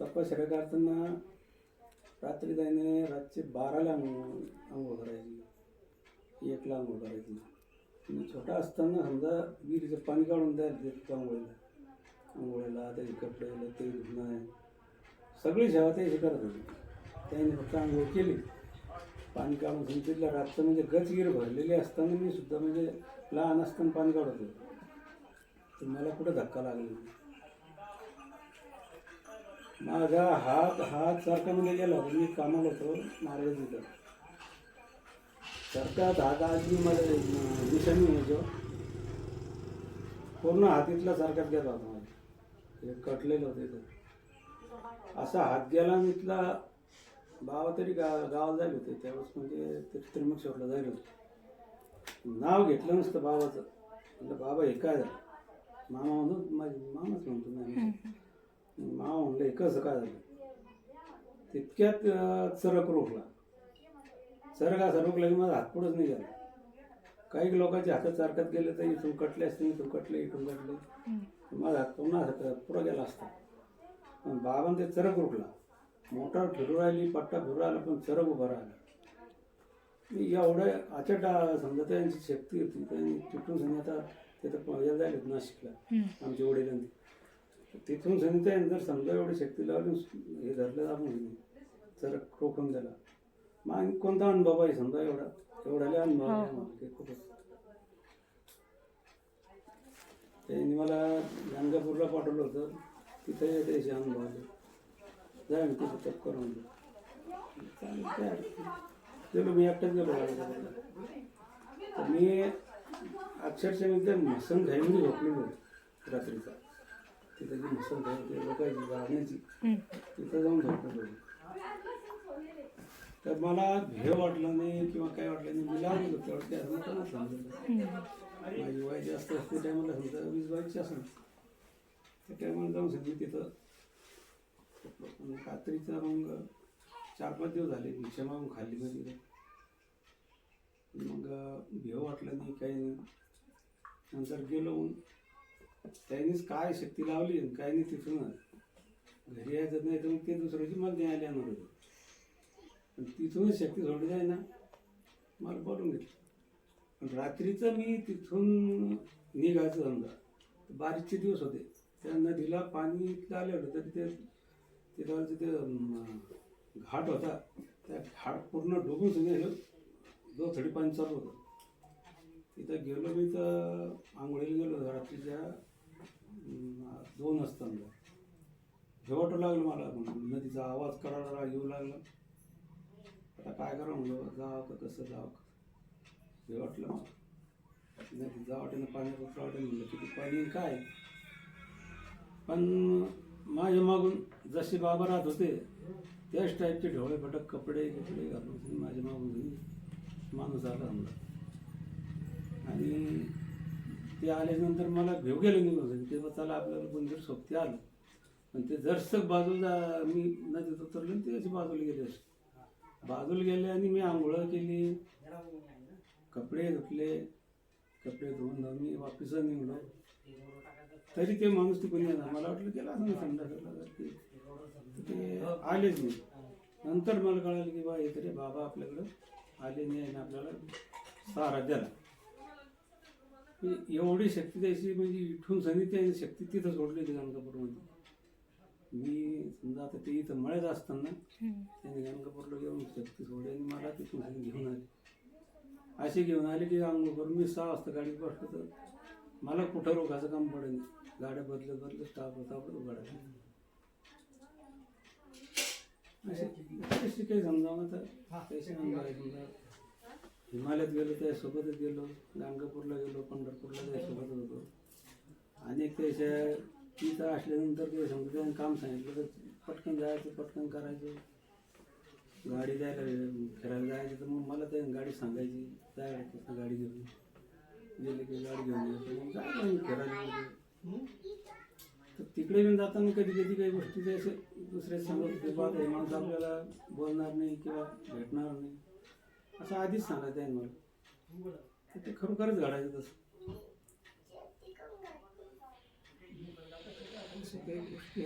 तपश्चर्या करताना रात्री जायने रातचे बाराला आंघोळ आंघोळ करायची. एकला आंघोळ करायची. आणि छोटा असताना समजा विहिरीचं पाणी काढून द्यायला देत आंघोळीला. आंघोळीला त्याचे कपडे ते धुणं आहे सगळी सेवा ते हे करत होते. त्याने फक्त आंघोळ केली. पाणी काढून संचितल्या रातचं म्हणजे गचगीर भरलेली असताना मी सुद्धा म्हणजे लहान असताना पाणी काढत होतो. तर मला कुठं धक्का लागला माझा हात हात सरकारमध्ये गेला होता. मी कामाला होतो महाराज तिथं सरकार हात आधी मला निशाणी म्हणायचो पूर्ण हातीतला सरकार गेला होता माझ्या हे कटलेलं होतं इथं. असा हात गेला मी इथला बाबा तरी गा गावाला जायला होते. त्यावेळेस म्हणजे ते त्रिमक्षोरला जायला होते. नाव घेतलं नसतं बाबाचं. म्हटलं बाबा हे काय झालं? मामा म्हणून माझे मामाच म्हणतो नाही. मामा म्हणलं हे कसं काय झालं? तितक्यात चरक रोखला. चरक असा रोखला की माझा हात पुढंच नाही गेला काही लोकांचे हातात चारकात गेले तर इथून कटले असते इथून कटले इथून कटले. माझा हात पुन्हा हात पुरा गेला असता. पण बाबांनी ते चरक रोखला. मोटार फिरू राहिली पट्टा फिरू राहिला पण चरक उभा राहिला. मी एवढं अचट समजा त्यांची शक्ती होती त्यांनी तिथून सनी आता तिथं जायला नाशिकला. आमचे वडिलांनी तिथून सनी त्यांनी जर समजा एवढी शक्ती लावली हे धरलं आपण चरक रोखून दिला मग कोणता अनुभव आहे समजा एवढा? एवढा लय अनुभव आहे ते खूपच. त्यांनी मला गाणगापूरला पाठवलं होतं. तिथे त्याचे अनुभव आले. जाय मी तिथं तप करून. गेलो मी एकटाच गेलो. तर मी अक्षरशः मी ते म्हसन घाईमध्ये झोपलेलो रात्रीचा. तिथं जी होती लोकांची जाऊन तर मला भेव वाटलं नाही किंवा काय वाटलं नाही मी लागलो तेवढं त्या नव्हतं समजलं माझी वय जास्त असते टायमाला समजा वीस बावीसची असेल. त्या टायमाला जाऊन समजा तिथं रात्रीचा मग चार पाच दिवस झाले भिक्षा मागून खाल्ली मी तिथं. मग भेव वाटलं नाही काही नाही. नंतर गेलो मग त्यांनीच काय शक्ती लावली आणि काय नाही तिथूनच घरी यायचं नाही तर मग ते दुसऱ्याची मग न्यायला येणार होते. पण तिथूनच शक्ती सोडली जाय ना. मला बोलून घेतलं पण रात्रीचं मी तिथून निघायचं समजा. बारीकचे दिवस होते. त्या नदीला पाणी इतकं आलं तरी ते तिथं ते घाट होता. त्या घाट पूर्ण डुबून सुद्धा जो थोडी पाणी चालू होतं. तिथं गेलो मी तर आंघोळीला गेलो रात्रीच्या. दोन असताना हे लागलं मला नदीचा आवाज करायला येऊ लागला. आता काय करा म्हणलं? जावं का कसं जावं का? हे वाटलं मला. नदी जा वाटेनं पाण्यात उतरा म्हणलं किती पाणी आहे, काय? पण माझ्या मागून जसे बाबा राहत होते त्याच टाईपचे ढोळे फटक कपडे कपडे घालून माझ्या मागून माणूस आला म्हणलं. आणि ते आल्यानंतर मला भेव गेलं निघून तेव्हा चला आपल्याला कोणतरी सोबती आलं. पण ते जरसक बाजूला मी नदीत उतरले आणि ते अशी बाजूला गेले असते बाजूला गेले आणि मी आंघोळ केली. कपडे धुतले. कपडे धुवून मी वापिस निघलो. तरी ते माणूस तिकडून येणार. मला वाटलं गेला असं थंड ते आलेच नाही. नंतर मला कळालं की बा हे तरी बाबा आपल्याकडं आले नाही आणि आपल्याला सहारा द्याला एवढी शक्ती द्यायची म्हणजे इथून सनी त्या शक्ती तिथं सोडली होती गाणगापूरमध्ये मी समजा आता ते इथं मळ्यात असताना त्यांनी गाणगापूरला घेऊन शक्ती सोडली आणि मला तिथून घेऊन आले. असे घेऊन आले की गाणगापूर मी सहा वाजता गाडीत बसलो तर मला कुठं रोखायचं काम पडेल? गाड्या बदलत बदलत स्टाफ होता आपण गाड्या असे काही समजावं तर समजा हिमालयात गेलो त्यासोबतच गेलो गाणगापूरला गेलो पंढरपूरला त्यासोबतच होतो. अनेक त्याच्या तिथं असल्यानंतर ते समजा त्याने काम सांगितलं तर पटकन जायचं पटकन करायचं. गाडी जायला फिरायला जायचं तर मग मला त्या गाडी सांगायची जायला तिथं गाडी घेऊन गेले की गाडी घेऊन गेलो मग जायला मी फिरायला. तर तिकडे पण जाताना कधी कधी काही गोष्टी ते असे दुसरे सांगत होते बा हे माणूस आपल्याला बोलणार नाही किंवा भेटणार नाही. असं आधीच सांगायचं आहे मला. तर ते खरोखरच घडायचं तसं. हे काही गोष्टी